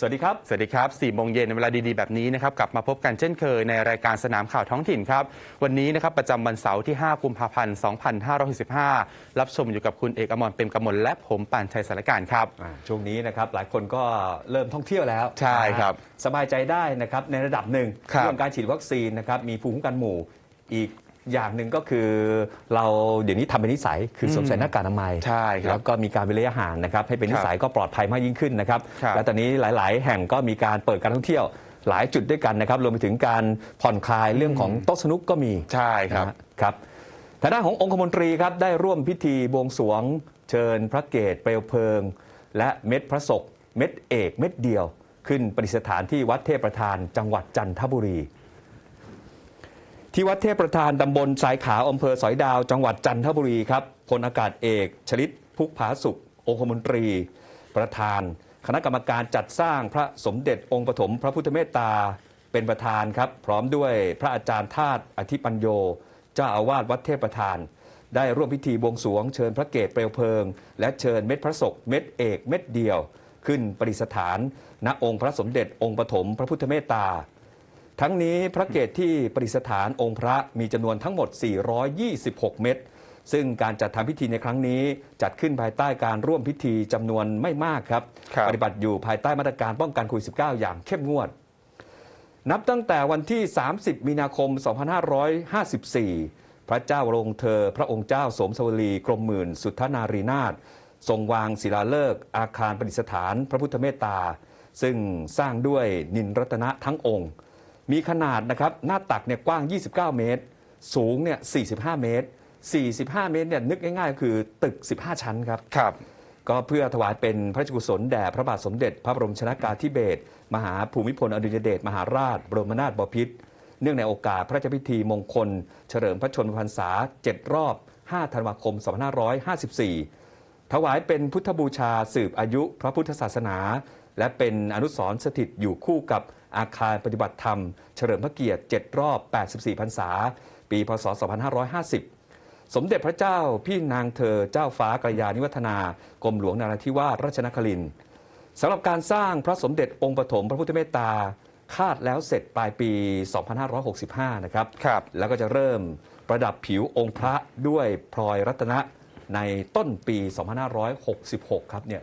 สวัสดีครับ สวัสดีครับ4โมงเย็นในเวลาดีๆ แบบนี้นะครับ กลับมาพบกันเช่นเคยในรายการสนามข่าวท้องถิ่นครับ วันนี้นะครับประจำวันเสาร์ที่ 5 กุมภาพันธ์ 2565 รับชมอยู่กับคุณเอกอมรเปรมกมลและผมปานชัยสารการครับอ่าช่วงนี้นะครับ หลายคนก็เริ่มท่องเที่ยวแล้ว ใช่ครับนะฮะสบายใจได้นะครับในระดับหนึ่งครับเรื่องการฉีดวัคซีนนะครับมีภูมิคุ้มกันหมู่อีก อย่างหนึ่งก็คือเราเดี๋ยวนี้ทำเป็นนิสัยคือสวมใส่หน้ากากอนามัยใช่ครับแล้วก็มีการเว้นระยะห่างนะครับให้เป็นนิสัยก็ปลอดภัยมากยิ่งขึ้นนะครับครับ และตอนนี้หลาย ๆ แห่งก็มีการเปิดการท่องเที่ยวหลายจุดด้วยกันนะครับรวมไปถึงการผ่อนคลายเรื่องของโต๊ะสนุกก็มี ใช่ครับ นะฮะครับทางด้านขององคมนตรีครับได้ร่วมพิธีบวงสรวง เชิญพระเกศเปลวเพลิง และเม็ดพระศกเม็ดเอกเม็ดเดียว ขึ้นประดิษฐานที่วัดเทพประธานจังหวัดจันทบุรี ที่วัดเทพประธานตำบลสายขาวอำเภอสอยดาว จังหวัดจันทบุรีครับพลอากาศเอกชลิตพุกผาสุของคมนตรี ประธาน คณะกรรมการจัดสร้างพระสมเด็จองค์ปฐมพระพุทธเมตตา เป็นประธานครับ พร้อมด้วยพระอาจารย์ธาตุอธิปัญโย เจ้าอาวาสวัดเทพประธาน ได้ร่วมพิธีบวงสรวง เชิญพระเกศเปลวเพลิง และเชิญเม็ดพระศกเม็ดเอกเม็ดเดียว ขึ้นประดิษฐาน ณองค์พระสมเด็จองค์ปฐมพระพุทธเมตตา ทั้งนี้พระเกศที่ประดิษฐานองค์พระมีจำนวนทั้งหมด 426 เม็ดซึ่งการจัดทำพิธีในครั้งนี้ จัดขึ้นภายใต้การร่วมพิธีจำนวนไม่มากครับ ครับ ปฏิบัติอยู่ภายใต้มาตรการป้องกันโควิด -19 อย่างเข้มงวด นับตั้งแต่วันที่ 30 มีนาคม 2554 พระเจ้าวรวงศ์เธอ พระองค์เจ้าสมสวลีกรมหมื่น สุทธนารีนาถทรงวางศิลาฤกษ์อาคารประดิษฐาน พระพุทธเมตตา ซึ่งสร้างด้วยนินรัตนะทั้งองค์ มีขนาดนะครับหน้าตักเนี่ยกว้าง 29 เมตร สูงเนี่ย 45 เมตร 45 เมตรเนี่ยนึกง่ายๆก็คือตึก 15 ชั้นครับ ครับ ก็เพื่อถวายเป็นพระราชกุศลแด่พระบาทสมเด็จ พระบรมชนากาธิเบศรมหาภูมิพลอดุลยเดชมหาราช บรมนาถบพิตรเนื่องในโอกาสพระราชพิธีมงคล เฉลิมพระชนมพรรษา 7 รอบ 5 ธันวาคม 2554 ถวายเป็นพุทธบูชาสืบอายุพระพุทธศาสนา และเป็นอนุสรณ์สถิตอยู่คู่กับอาคารปฏิบัติธรรม เฉลิมพระเกียรติ 7 รอบ 84 พรรษา ปี พศ 2550 สมเด็จพระเจ้าพี่นางเธอเจ้าฟ้ากระยานิวัฒนากรมหลวงนาราธิวาสราชนครินทร์สำหรับการสร้างพระสมเด็จองค์ปฐมพระพุทธเมตตาคาดแล้วเสร็จปลายปี 2565 นะครับครับแล้วก็จะเริ่มประดับผิวองค์พระด้วยพลอยรัตนะในต้นปี 2566 ครับเนี่ย